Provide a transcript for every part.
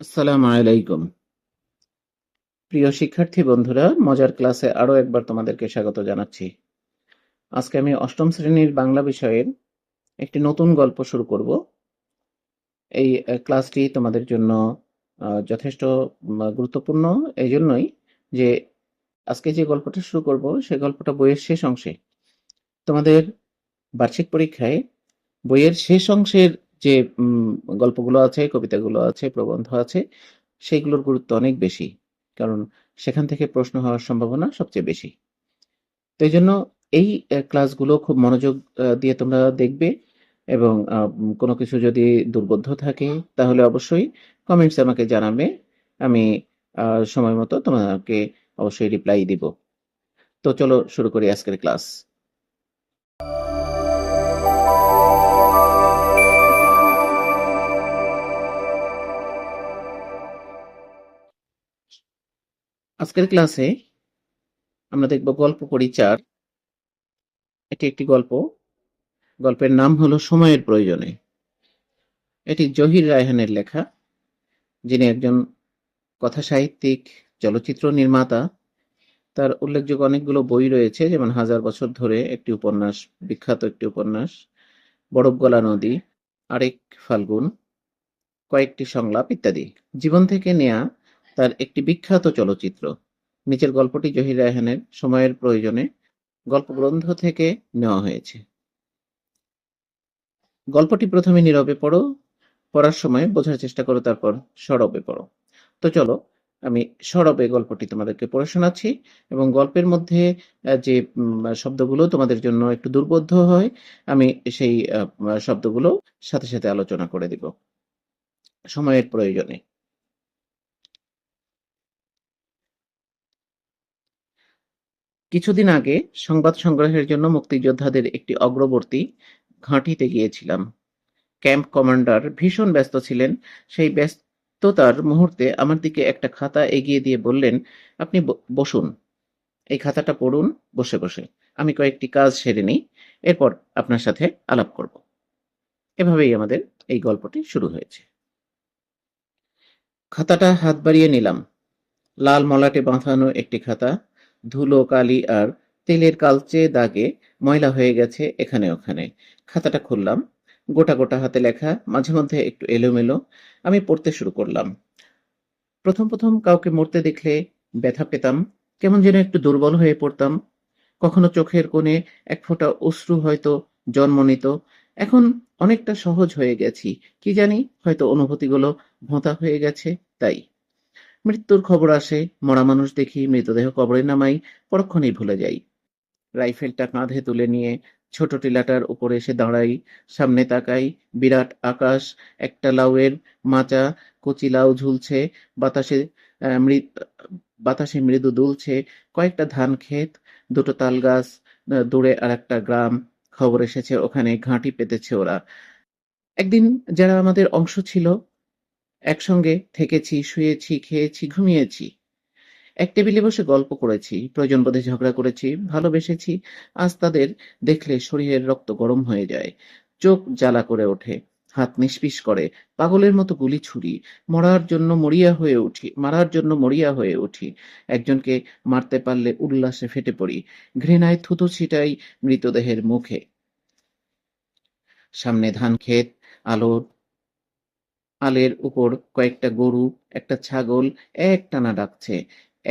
আসসালামু আলাইকুম। প্রিয় শিক্ষার্থী বন্ধুরা, মজার ক্লাসে আরও একবার তোমাদেরকে স্বাগত জানাচ্ছি। আজকে আমি অষ্টম শ্রেণির বাংলা বিষয়ের একটি নতুন গল্প শুরু করব। এই ক্লাসটি তোমাদের জন্য যথেষ্ট গুরুত্বপূর্ণ। এই জন্যই যে আজকে যে গল্পটা শুরু করব সেই গল্পটা বইয়ের শেষ অংশে। তোমাদের বার্ষিক পরীক্ষায় বইয়ের শেষ অংশের যে গল্পগুলো আছে, কবিতাগুলো আছে, প্রবন্ধ আছে সেইগুলোর গুরুত্ব অনেক বেশি। কারণ সেখান থেকে প্রশ্ন হওয়ার সম্ভাবনা সবচেয়ে বেশি। তো এই জন্য এই ক্লাসগুলো খুব মনোযোগ দিয়ে তোমরা দেখবে এবং কোনো কিছু যদি দুর্বোধ্য থাকে, তাহলে অবশ্যই কমেন্টস আমাকে জানাবে। আমি সময় মতো তোমাকে অবশ্যই রিপ্লাই দিব। তো চলো শুরু করি আজকের ক্লাস আজকের ক্লাসে আমরা দেখব গল্প করি চার এটি একটি গল্প। গল্পের নাম হলো সময়ের প্রয়োজনে। এটি জহির রায়হানের লেখা, যিনি একজন কথা সাহিত্যিক চলচ্চিত্র নির্মাতা। তার উল্লেখযোগ্য অনেকগুলো বই রয়েছে, যেমন হাজার বছর ধরে একটি উপন্যাস, বিখ্যাত একটি উপন্যাস বরফ গলা নদী, আরেক ফাল্গুন, কয়েকটি সংলাপ ইত্যাদি। জীবন থেকে নেয়া তার একটি বিখ্যাত চলচ্চিত্র। নিচের গল্পটি জহির রায়হানের সময়ের প্রয়োজনে গল্পগ্রন্থ থেকে নেওয়া হয়েছে। গল্পটি প্রথমে নীরবে পড়ো, পড়ার সময় বোঝার চেষ্টা করো, তারপর সরবে পড়ো। তো চলো, আমি সরবে গল্পটি তোমাদেরকে পড়ে শোনাচ্ছি এবং গল্পের মধ্যে যে শব্দগুলো তোমাদের জন্য একটু দুর্বোধ্য হয়, আমি সেই শব্দগুলো সাথে সাথে আলোচনা করে দিব। সময়ের প্রয়োজনে। কিছুদিন আগে সংবাদ সংগ্রহের জন্য মুক্তিযোদ্ধাদের একটি অগ্রবর্তী ঘাঁটিতে গিয়েছিলাম। ক্যাম্প কমান্ডার ভীষণ ব্যস্ত ছিলেন। সেই ব্যস্ততার মুহূর্তে আমার দিকে একটা খাতা এগিয়ে দিয়ে বললেন, আপনি বসুন। এই খাতাটা পড়ুন, বসে বসে। আমি কয়েকটি কাজ সেরে নিই। এরপর আপনার সাথে আলাপ করব। এভাবেই আমাদের এই গল্পটি শুরু হয়েছে। খাতাটা হাত বাড়িয়ে নিলাম। লাল মলাটে বাঁধানো একটি খাতা ধুলো, কালি আর তেলের কালচে দাগে ময়লা হয়ে গেছে এখানে ওখানে। খাতাটা খুললাম। গোটা গোটা হাতে লেখা, মাঝে মধ্যে একটু এলোমেলো। আমি পড়তে শুরু করলাম। প্রথম প্রথম কাউকে মরতে দেখলে ব্যথা পেতাম। কেমন যেন একটু দুর্বল হয়ে পড়তাম। কখনো চোখের কোণে এক ফোঁটা অশ্রু হয়তো জন্ম নিত। এখন অনেকটা সহজ হয়ে গেছি। কি জানি হয়তো অনুভূতিগুলো ভোঁতা হয়ে গেছে, তাই। মৃত্যুর খবর আসে, মরা মানুষ দেখি মৃতদেহ কবরে নামাই, পরক্ষণেই ভুলে যাই। রাইফেলটা কাঁধে তুলে নিয়ে ছোট টিলাটার উপরে এসে দাঁড়াই, সামনে তাকাই, বিরাট আকাশ, একটা লাউয়ের মাচা, কচি লাউ ঝুলছে, বাতাসে বাতাসে মৃদু দুলছে, কয়েকটা ধান ক্ষেত, দুটো তাল গাছ দূরে আর একটা গ্রাম, খবর এসেছে, ওখানে ঘাঁটি পেতেছে ওরা। একদিন যারা আমাদের অংশ ছিল একসঙ্গে থেকেছি, শুয়েছি, খেয়েছি, ঘুমিয়েছি। এক টেবিলে বসে গল্প করেছি, প্রয়োজন বোধে ঝগড়া করেছি, ভালোবেসেছি। আজ তাদের দেখলে শরীরের রক্ত গরম হয়ে যায়, চোখ জ্বালা করে ওঠে, হাত নিষ্পিস করে, পাগলের মতো গুলি ছুরি, মরার জন্য মরিয়া হয়ে উঠি, মারার জন্য মরিয়া হয়ে উঠি। একজনকে মারতে পারলে উল্লাসে ফেটে পড়ি, ঘৃণায় থুতু ছিটাই মৃতদেহের মুখে। সামনে ধান ক্ষেত আলোর আলের উপর কয়েকটা গরু, একটা ছাগল এক টানা ডাকছে।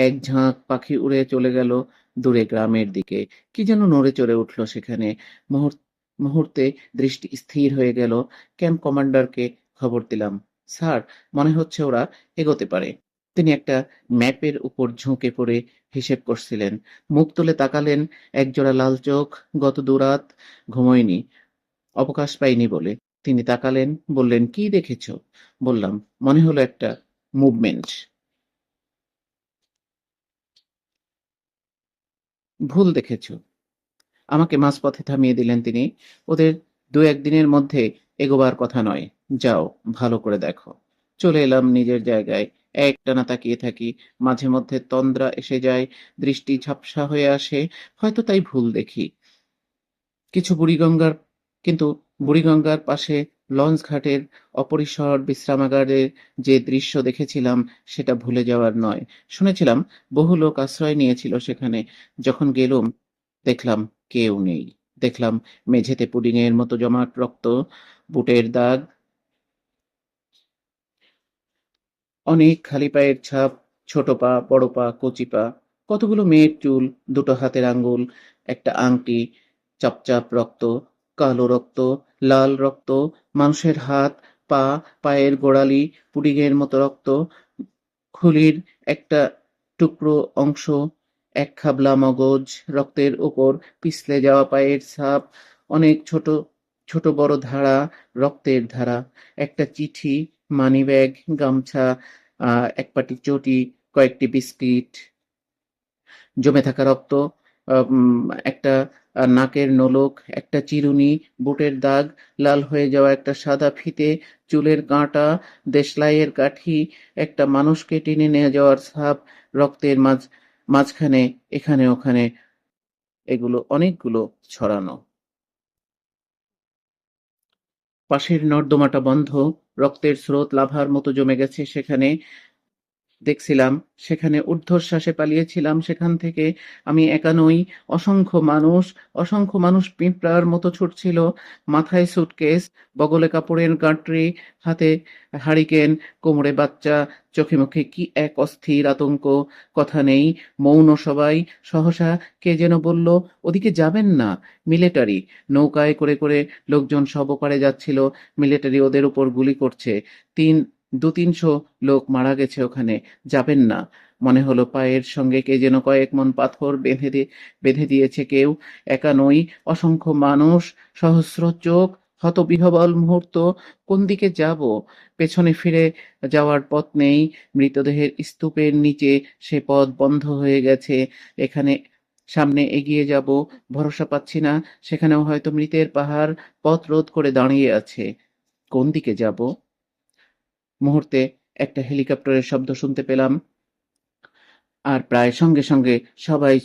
এক ঝাঁক পাখি উড়ে চলে গেল দূরে গ্রামের দিকে। কি যেন নড়ে চড়ে উঠল সেখানে। মুহূর্ত মুহূর্তে দৃষ্টি স্থির হয়ে গেল। ক্যাম্প কমান্ডারকে খবর দিলাম। স্যার, মনে হচ্ছে ওরা এগোতে পারে। তিনি একটা ম্যাপের উপর ঝুঁকে পড়ে হিসেব করছিলেন। মুখ তুলে তাকালেন, একজোড়া লাল চোখ, গত দুরাত ঘুমোয়নি, অবকাশ পাইনি বলে। তিনি তাকালেন, বললেন, কি দেখেছ? বললাম, মনে হলো একটা মুভমেন্ট। ভুল দেখেছ। আমাকে মাঝপথে থামিয়ে দিলেন তিনি। ওদের দু একদিনের মধ্যে এগোবার কথা নয়। যাও, ভালো করে দেখো। চলে এলাম নিজের জায়গায়। একটানা তাকিয়ে থাকি। মাঝে মধ্যে তন্দ্রা এসে যায়, দৃষ্টি ঝাপসা হয়ে আসে। হয়তো তাই ভুল দেখি। কিছু বুড়িগঙ্গার কিন্তু বুড়িগঙ্গার পাশে লঞ্চ ঘাটের অপরিসর বিশ্রামাগারের যে দৃশ্য দেখেছিলাম, সেটা ভুলে যাওয়ার নয়। শুনেছিলাম, বহু লোক আশ্রয় নিয়েছিল সেখানে। যখন গেলুম, দেখলাম কেউ নেই। দেখলাম মেঝেতে পুডিংয়ের মতো জমাট রক্ত, বুটের দাগ, অনেক খালি পায়ের ছাপ, ছোট পা, বড় পা, কচি পা, কতগুলো মেয়ের চুল, দুটো হাতের আঙ্গুল, একটা আংটি, চাপচাপ রক্ত কালো রক্ত লাল রক্ত মানুষের হাত পা পায়ের গোড়ালি পুডিংয়ের মতো রক্ত খুলির একটা টুকরো অংশ এক খাবলা মগজ রক্তের ওপর পিছলে যাওয়া পায়ের ছাপ অনেক ছোট ছোট বড় ধারা রক্তের ধারা একটা চিঠি মানিব্যাগ গামছা আহ, এক পাটি চটি কয়েকটি বিস্কিট। জমে থাকা রক্ত একটা নাকের নোলক, একটা চিরুনি, বুটের দাগ, লাল হয়ে যাওয়া একটা সাদা ফিতে, চুলের কাঁটা, দেশলাইয়ের কাঠি, একটা মানুষকে টেনে নিয়ে যাওয়ার ছাপ, রক্তের মাঝ, মাঝখানে, এখানে, ওখানে, এগুলো অনেকগুলো ছড়ানো। পাশের নর্দমাটা বন্ধ, রক্তের স্রোত লাভার মতো জমে গেছে সেখানে দেখছিলাম, সেখানে ঊর্ধ্বশ্বাসে পালিয়েছিলাম, সেখান থেকে আমি একানই অসংখ্য মানুষ অসংখ্য মানুষ পিঁপড়ার মতো ছুটছিল। মাথায় সুটকেস বগলে কাপড়ের গাঁটরি, হাতে হারিকেন, কোমরে বাচ্চা, চোখে মুখে কি এক অস্থির আতঙ্ক, কথা নেই। মৌন সবাই, সহসা কে যেন বলল, ওদিকে যাবেন না মিলিটারি নৌকায় করে করে লোকজন সবপারে যাচ্ছিল মিলিটারি ওদের উপর গুলি করছে। তিন দু তিনশো লোক মারা গেছে ওখানে। যাবেন না। মনে হলো পায়ের সঙ্গে কে যেন কয়েক মন পাথর বেঁধে বেঁধে দিয়েছে কেউ। একা নই, অসংখ্য মানুষ, সহস্র চোখ, হতবিহবল মুহূর্ত। কোন দিকে যাব? পেছনে ফিরে যাওয়ার পথ নেই। মৃতদেহের স্তূপের নিচে সে পথ বন্ধ হয়ে গেছে। এখানে সামনে এগিয়ে যাব। ভরসা পাচ্ছি না। সেখানেও হয়তো মৃতের পাহাড় পথ রোধ করে দাঁড়িয়ে আছে। কোন দিকে যাব? মুহূর্তে একটা হেলিকপ্টারের শব্দ শুনতে পেলাম। আর প্রায় সঙ্গে সঙ্গে সবাই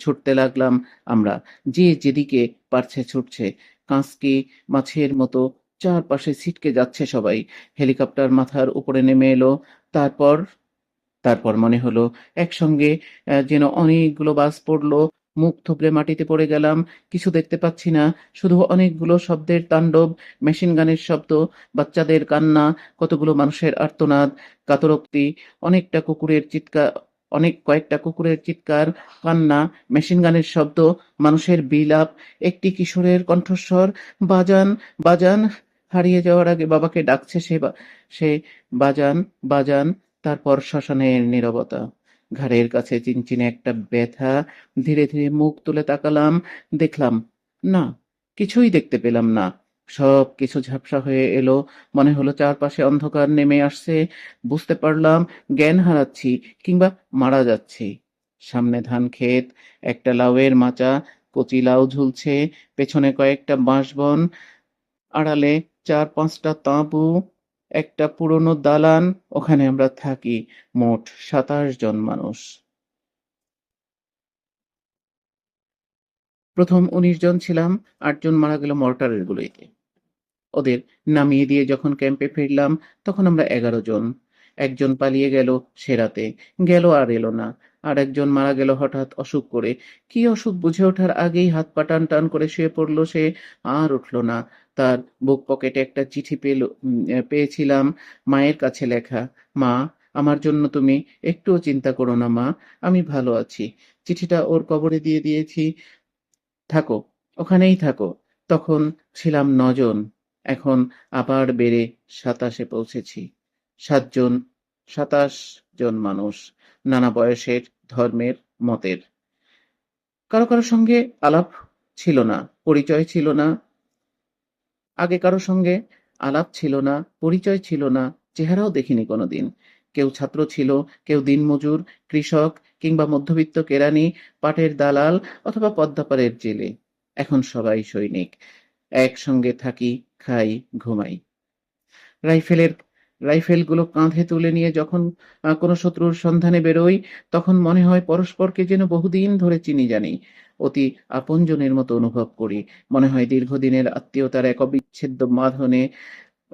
ছুটতে লাগলাম আমরা। যে যেদিকে পারছে ছুটছে। কাঁচকি মাছের মতো চারপাশে ছিটকে যাচ্ছে সবাই। হেলিকপ্টার মাথার উপরে নেমে এলো। তারপর তারপর মনে হলো একসঙ্গে যেন অনেকগুলো বাস পড়ল। মুখ থুবড়ে মাটিতে পড়ে গেলাম, কিছু দেখতে পাচ্ছি না, শুধু অনেকগুলো শব্দের তাণ্ডব, মেশিন গানের শব্দ, বাচ্চাদের কান্না, কতগুলো মানুষের আর্তনাদ, কাতরোক্তি, অনেকটা কুকুরের চিৎকার, অনেক কয়েকটা কুকুরের চিৎকার, কান্না, মেশিন গানের শব্দ, মানুষের বিলাপ, একটি কিশোরের কণ্ঠস্বর, বাজান বাজান, হারিয়ে যাওয়ার আগে বাবাকে ডাকছে সে সে বাজান বাজান, তারপর শ্মশানের নীরবতা। ঘাড়ের কাছে চিনচিনে একটা ব্যথা, ধীরে ধীরে মুখ তুলে তাকালাম, দেখলাম, না, কিছুই দেখতে পেলাম না। সব কিছু ঝাপসা হয়ে এলো, মনে হলো চারপাশে অন্ধকার নেমে আসছে, বুঝতে পারলাম, জ্ঞান হারাচ্ছি, কিংবা মারা যাচ্ছি। সামনে ধান ক্ষেত, একটা লাউয়ের মাচা, কচি লাউ ঝুলছে, পেছনে কয়েকটা বাঁশবন, আড়ালে চার পাঁচটা তাঁবু একটা পুরনো দালান, ওখানে আমরা থাকি, মোট সাতাশ জন মানুষ। প্রথম উনিশ জন ছিলাম আটজন মারা গেল মর্টারের গুলিতে। ওদের নামিয়ে দিয়ে যখন ক্যাম্পে ফিরলাম, তখন আমরা এগারো জন। একজন পালিয়ে গেল সেরাতে গেল আর এলো না। আর একজন মারা গেল হঠাৎ অসুখ করে। কি অসুখ বুঝে ওঠার আগেই হাত পা টান টান করে শুয়ে পড়ল সে, আর উঠল না। তার বুক পকেটে একটা চিঠি পেল পেয়েছিলাম। মায়ের কাছে লেখা, মা, আমার জন্য তুমি একটুও চিন্তা করো না, মা, আমি ভালো আছি। চিঠিটা ওর কবরে দিয়ে দিয়েছি। থাকো, ওখানেই থাকো। তখন ছিলাম নজন। এখন আবার বেড়ে সাতাশে পৌঁছেছি। সাতজন, সাতাশ জন মানুষ, নানা বয়সের, ধর্মের, মতের। কারও কারও সঙ্গে আলাপ ছিল না, পরিচয় ছিল না আগে কারও সঙ্গে আলাপ ছিল না, পরিচয় ছিল না, চেহারাও দেখিনি কোনোদিন। কেউ ছাত্র ছিল, কেউ দিনমজুর, কৃষক কিংবা মধ্যবিত্ত কেরানি পাটের দালাল অথবা পদ্মাপাড়ের জেলে। এখন সবাই সৈনিক। একসঙ্গে থাকি, খাই, ঘুমাই। রাইফেলের রাইফেলগুলো কাঁধে তুলে নিয়ে যখন কোনো শত্রুর সন্ধানে বেরোই, তখন মনে হয় পরস্পরকে যেন বহুদিন ধরে চিনি জানি। অতি আপনজনের মতো অনুভব করি। মনে হয় দীর্ঘদিনের আত্মীয়তার এক অবিচ্ছেদ্য বাঁধনে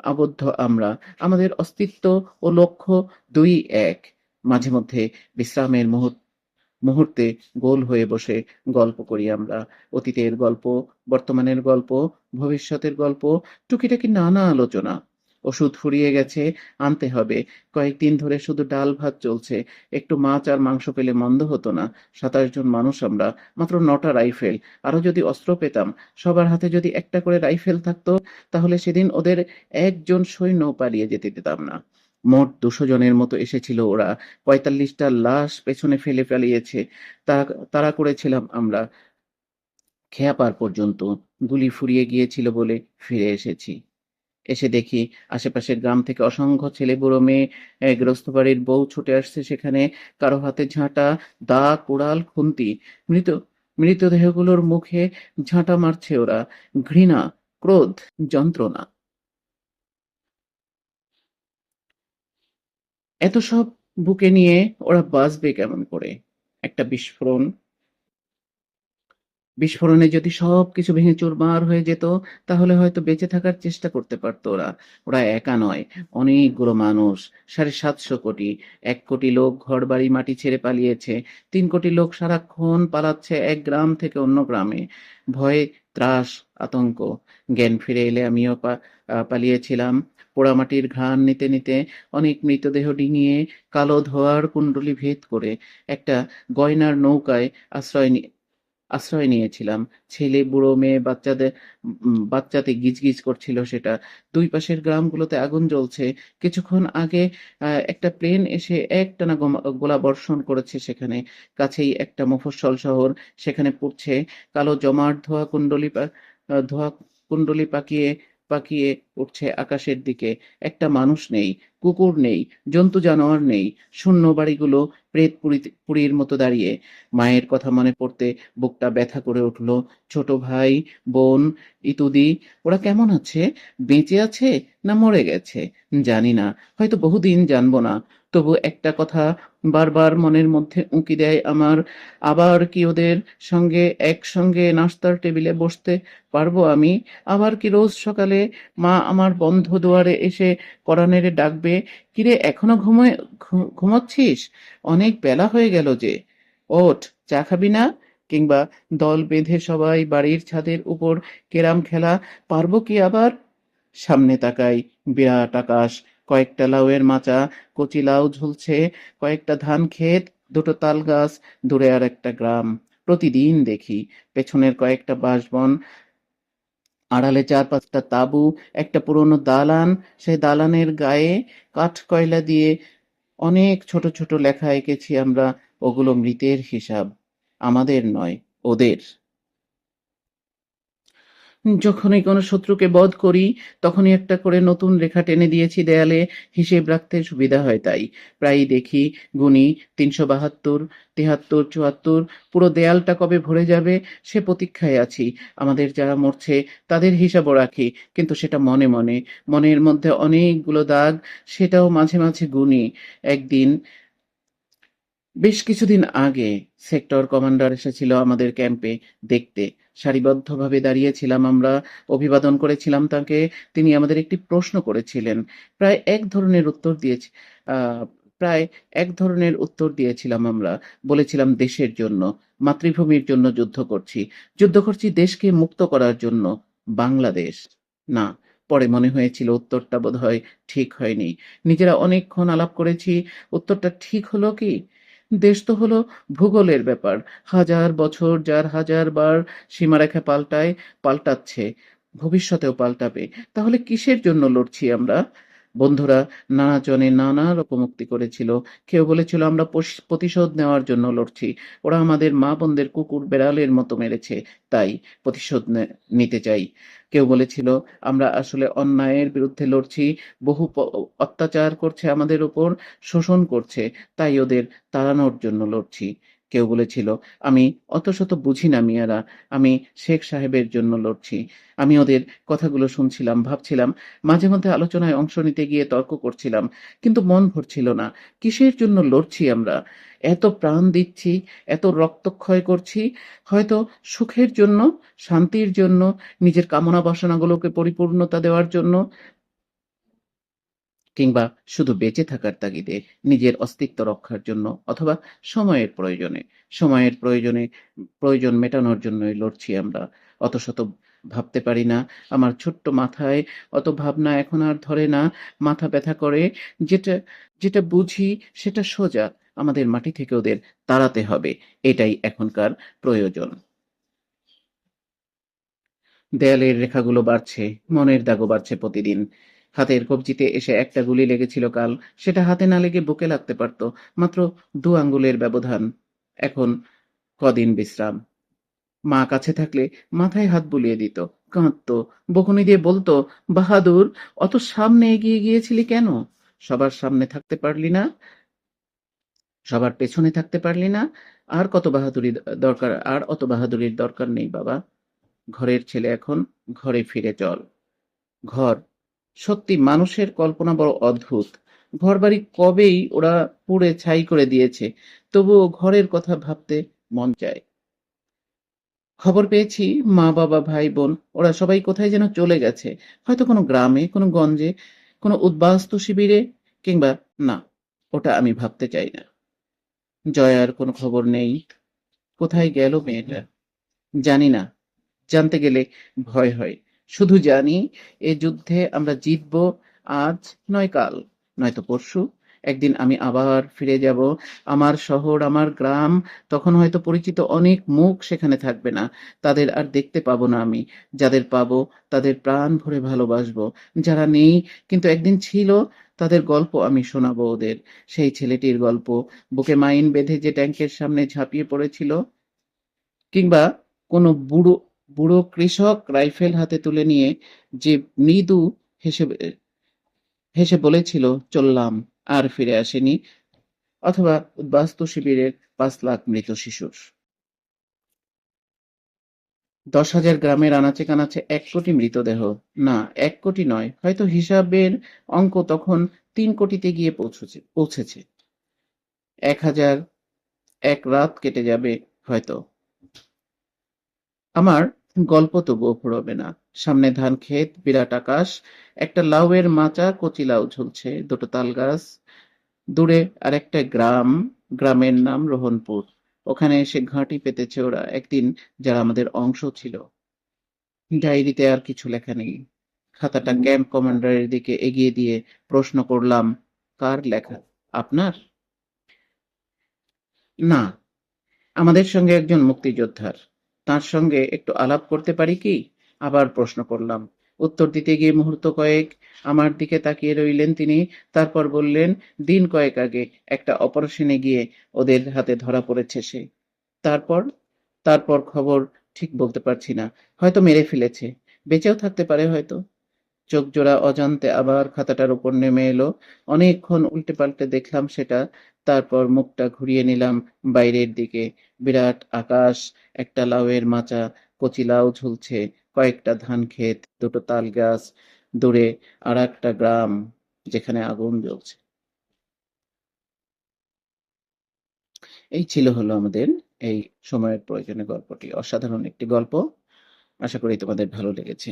আবদ্ধ আমরা। আমাদের অস্তিত্ব ও লক্ষ্য দুই এক। মাঝে মধ্যে বিশ্রামের মুহূর্ত মুহূর্তে গোল হয়ে বসে গল্প করি আমরা। অতীতের গল্প, বর্তমানের গল্প, ভবিষ্যতের গল্প, টুকিটাকি নানা আলোচনা। ওষুধ ফুরিয়ে গেছে, আনতে হবে। কয়েকদিন ধরে শুধু ডাল ভাত চলছে। একটু মাছ আর মাংস পেলে মন্দ হতো না। সাতাশ জন মানুষ আমরা, মাত্র নটা রাইফেল। আরও যদি অস্ত্র পেতাম, সবার হাতে যদি একটা করে রাইফেল থাকতো, তাহলে সেদিন ওদের একজন সৈন্য পালিয়ে যেতে দিতাম না। মোট দুশো জনের মতো এসেছিল ওরা। পঁয়তাল্লিশটা লাশ পেছনে ফেলে পালিয়েছে তা তাড়া করেছিলাম আমরা। খেয়াপার পর্যন্ত। গুলি ফুরিয়ে গিয়েছিল বলে ফিরে এসেছি। এসে দেখি আশেপাশের গ্রাম থেকে অসংখ্য ছেলে বুড়ো মেয়ে গৃহস্থ বাড়ির বউ ছুটে আসছে সেখানে। কারও হাতে ঝাঁটা, দা, কোড়াল, খুন্তি। মৃত, মৃতদেহগুলোর মুখে ঝাঁটা মারছে ওরা। ঘৃণা, ক্রোধ, যন্ত্রণা। এত সব বুকে নিয়ে ওরা বাঁচবে কেমন করে? একটা বিস্ফোরণ। বিস্ফোরণে যদি সব কিছু ভেঙে চুরমার হয়ে যেত, তাহলে হয়তো বেঁচে থাকার চেষ্টা করতে পারতো ওরা। ওরা একা নয়, অনেকগুলো মানুষ, সাড়ে সাতশো কোটি। এক কোটি লোক ঘর, বাড়ি, মাটি ছেড়ে পালিয়েছে। তিন কোটি লোক সারাক্ষণ পালাচ্ছে এক গ্রাম থেকে অন্য গ্রামে। ভয়ে, ত্রাস, আতঙ্ক। জ্ঞান ফিরে এলে আমিও পালিয়েছিলাম। পোড়ামাটির ঘ্রাণ নিতে নিতে অনেক মৃতদেহ ডিঙিয়ে কালো ধোয়ার কুণ্ডলি ভেদ করে একটা গয়নার নৌকায় আশ্রয় আশ্রয় নিয়েছিলাম। ছেলে, বুড়ো, মেয়ে, বাচ্চাদের বাচ্চাতে গিজগিজ করছিল সেটা। দুই পাশের গ্রামগুলোতে আগুন জ্বলছে। কিছুক্ষণ আগে একটা প্লেন এসে একটানা গোলা বর্ষণ করেছে সেখানে। কাছেই একটা মফস্বল শহর সেখানে পড়ছে। কালো জমাট, ধোয়া কুণ্ডলি ধোয়া কুণ্ডলি পাকিয়ে পাকিয়ে উঠছে আকাশের দিকে। একটা মানুষ নেই, কুকুর নেই, জন্তু জানোয়ার নেই, শূন্য বাড়িগুলো প্রেত পুরীর মতো দাঁড়িয়ে। মায়ের কথা মনে পড়তে বুকটা ব্যথা করে উঠল। ছোট ভাই, বোন, ইতুদি, ওরা কেমন আছে? বেঁচে আছে না মরে গেছে? জানি না। হয়তো বহুদিন জানব না। তবু একটা কথা বারবার মনের মধ্যে উঁকি দেয় আমার, আবার কি ওদের সঙ্গে একসঙ্গে নাস্তার টেবিলে বসতে পারব আমি? আবার কি রোজ সকালে মা আমার বন্ধ দুয়ারে এসে কড়া নেড়ে ডাকবে, কিরে, এখনও ঘুমোয় ঘুমাচ্ছিস? অনেক বেলা হয়ে গেল যে। ওঠ, চা খাবি না? কিংবা দল বেঁধে সবাই বাড়ির ছাদের উপর কেরাম খেলা, পারব কি আবার? সামনে তাকাই বিরাট আকাশ। কয়েকটা লাউয়ের মাচা, কচি লাউ ঝুলছে, কয়েকটা ধান ক্ষেত, দুটো তাল গাছ, দূরে আর একটা গ্রাম। প্রতিদিন দেখি পেছনের কয়েকটা বাঁশবন, আড়ালে চার পাঁচটা তাঁবু, একটা পুরনো দালান। সেই দালানের গায়ে কাঠ কয়লা দিয়ে অনেক ছোট ছোট লেখা এঁকেছি আমরা, ওগুলো মৃতের হিসাব। আমাদের নয়, ওদের। যখনই কোনো শত্রুকে বধ করি, তখনই একটা করে নতুন রেখা টেনে দিয়েছি দেয়ালে, হিসেব রাখতে সুবিধা হয় তাই। প্রায়ই দেখি গুনি তিনশো বাহাত্তর, তিহাত্তর, চুয়াত্তর, পুরো দেয়ালটা কবে ভরে যাবে, সে প্রতীক্ষায় আছি। আমাদের যারা মরছে, তাদের হিসাবও রাখি, কিন্তু সেটা মনে মনে। মনের মধ্যে অনেকগুলো দাগ, সেটাও মাঝে মাঝে গুনি একদিন বেশ কিছুদিন আগে সেক্টর কমান্ডার এসেছিল আমাদের ক্যাম্পে দেখতে। সারিবদ্ধভাবে দাঁড়িয়েছিলাম আমরা, অভিবাদন করেছিলাম তাকে, তিনি আমাদের একটি প্রশ্ন করেছিলেন। প্রায় এক ধরনের উত্তর দিয়েছি প্রায় এক ধরনের উত্তর দিয়েছিলাম আমরা। বলেছিলাম দেশের জন্য, মাতৃভূমির জন্য যুদ্ধ করছি। যুদ্ধ করছি দেশকে মুক্ত করার জন্য, বাংলাদেশ। না, পরে মনে হয়েছিল উত্তরটা বোধহয় ঠিক হয়নি। নিজেরা অনেকক্ষণ আলাপ করেছি, উত্তরটা ঠিক হলো কি? দেশ তো হলো ভূগোলের ব্যাপার। হাজার বছর যার হাজার বার সীমারেখা পাল্টায়, পাল্টাচ্ছে, ভবিষ্যতেও পাল্টাবে। তাহলে কিসের জন্য লড়ছি আমরা? বন্ধুরা নানা জনে নানা রকম উক্তি করেছিল। কেউ বলেছিল, আমরা প্রতিশোধ নেওয়ার জন্য লড়ছি। ওরা আমাদের মা বোনদের কুকুর বেড়ালের মতো মেরেছে, তাই প্রতিশোধ নিতে চাই। কেউ বলেছিল, আমরা আসলে অন্যায়ের বিরুদ্ধে লড়ছি। বহু অত্যাচার করছে আমাদের উপর, শোষণ করছে, তাই ওদের তাড়ানোর জন্য লড়ছি। কেউ বলেছিল, "আমি অত শত বুঝি না মিয়ারা, আমি শেখ সাহেবের জন্য লড়ছি।" আমি ওদের কথাগুলো শুনছিলাম, ভাবছিলাম, মাঝে মধ্যে আলোচনায় অংশ নিতে গিয়ে তর্ক করছিলাম। কিন্তু মন ভরছিল না। কিসের জন্য লড়ছি আমরা? এত প্রাণ দিচ্ছি, এত রক্তক্ষয় করছি, হয়তো সুখের জন্য, শান্তির জন্য, নিজের কামনা বাসনাগুলোকে পরিপূর্ণতা দেওয়ার জন্য কিংবা শুধু বেঁচে থাকার তাগিদে, নিজের অস্তিত্ব রক্ষার জন্য অথবা সময়ের প্রয়োজনে। সময়ের প্রয়োজনে প্রয়োজন মেটানোর জন্যই লড়ছি আমরা। অত শত ভাবতে পারি না। আমার ছোট্ট মাথায় অত ভাবনা এখন আর ধরে না। মাথা ব্যথা করে। যেটা যেটা বুঝি সেটা সোজা। আমাদের মাটি থেকে ওদের তাড়াতে হবে। এটাই এখনকার প্রয়োজন। দেয়ালের রেখাগুলো বাড়ছে, মনের দাগও বাড়ছে প্রতিদিন। হাতের কবজিতে এসে একটা গুলি লেগেছিল কাল, সেটা হাতে না লেগে বুকে লাগতে পারত। মাত্র দু আঙ্গুলের ব্যবধান। এখন কদিন বিশ্রাম। মা কাছে থাকলে মাথায় হাত বুলিয়ে দিত, কাঁদত, বকুনি দিয়ে বলতো, বাহাদুর, অত সামনে এগিয়ে গিয়েছিলি কেন? সবার সামনে থাকতে পারলি না? সবার পেছনে থাকতে পারলি না? আর কত বাহাদুরি দরকার আর অত বাহাদুরির দরকার নেই বাবা। ঘরের ছেলে এখন ঘরে ফিরে চল। ঘর সত্যি মানুষের কল্পনা বড় অদ্ভুত। ঘরবাড়ি কবেই ওরা পুড়ে ছাই করে দিয়েছে, তবুও ঘরের কথা ভাবতে মন চায়। খবর পেয়েছি মা বাবা ভাই বোন ওরা সবাই কোথায় যেন চলে গেছে। হয়তো কোনো গ্রামে কোনো গঞ্জে কোনো উদ্বাস্তু শিবিরে কিংবা না ওটা আমি ভাবতে চাই না। জয়ার কোনো খবর নেই। কোথায় গেল মেয়েটা? জানি না। জানতে গেলে ভয় হয়। শুধু জানি, এ যুদ্ধে আমরা জিতব আজ, নয় কাল, নয়তো পরশু। একদিন আমি আবার ফিরে যাব। আমার শহর, আমার গ্রাম, তখন হয়তো পরিচিত অনেক মুখ সেখানে থাকবে না। তাদের আর দেখতে পাবো না আমি। যাদের পাবো, তাদের প্রাণ ভরে ভালোবাসবো। যারা নেই, কিন্তু একদিন ছিল, তাদের গল্প আমি শোনাবো ওদের। সেই ছেলেটির গল্প, বুকে মাইন বেঁধে যে ট্যাঙ্কের সামনে ঝাঁপিয়ে পড়েছিল, কিংবা কোনো বুড়ো বুড়ো কৃষক রাইফেল হাতে তুলে নিয়ে যে মৃদু হেসে হেসে বলেছিল, চললাম, আর ফিরে আসেনি। অথবা উদ্বাস্তু শিবিরের পাঁচ লাখ মৃত শিশুর। দশ হাজার গ্রামের আনাচে কানাচে এক কোটি মৃতদেহ। না, এক কোটি নয়, হয়তো হিসাবের অঙ্ক তখন তিন কোটিতে গিয়ে পৌঁছেছে পৌঁছেছে। এক হাজার, এক রাত কেটে যাবে হয়তো। আমার গল্প তবুও ফুরোবে না। সামনে ধান ক্ষেত বিরাট আকাশ একটা লাউয়ের মাচা কচি লাউ ঝুলছে দুটো তাল গাছ দূরে আরেকটা গ্রাম গ্রামের নাম রোহনপুর। ওখানে এসে ঘাঁটি পেতেছে ওরা একদিন যারা আমাদের অংশ ছিল। ডায়েরিতে আর কিছু লেখা নেই। খাতাটা ক্যাম্প কমান্ডারের দিকে এগিয়ে দিয়ে প্রশ্ন করলাম কার লেখা? আপনার? না আমাদের সঙ্গে একজন মুক্তিযোদ্ধার। তার সঙ্গে একটু আলাপ করতে পারি কি? আবার প্রশ্ন করলাম। উত্তর দিতে গিয়ে মুহূর্ত কয়েক আমার দিকে তাকিয়ে রইলেন তিনি, তারপর বললেন, দিন কয়েক আগে একটা অপারেশনে গিয়ে ওদের হাতে ধরা পড়েছে সে। তারপর? তারপর খবর ঠিক বলতে পারছি না। হয়তো মেরে ফেলেছে। বেঁচেও থাকতে পারে হয়তো। চোখ জোড়া অজান্তে আবার খাতাটার উপর নেমে এলো। অনেকক্ষণ উল্টে পাল্টে দেখলাম সেটা, তারপর মুখটা ঘুরিয়ে নিলাম বাইরের দিকে। বিরাট আকাশ, একটা লাউয়ের মাচা, কচি লাউ ঝুলছে, কয়েকটা ধান ক্ষেত, দুটো তাল গাছ, দূরে আর একটা গ্রাম যেখানে আগুন জ্বলছে। এই ছিল হলো আমাদের এই সময়ের প্রয়োজনে গল্পটি। অসাধারণ একটি গল্প। আশা করি তোমাদের ভালো লেগেছে।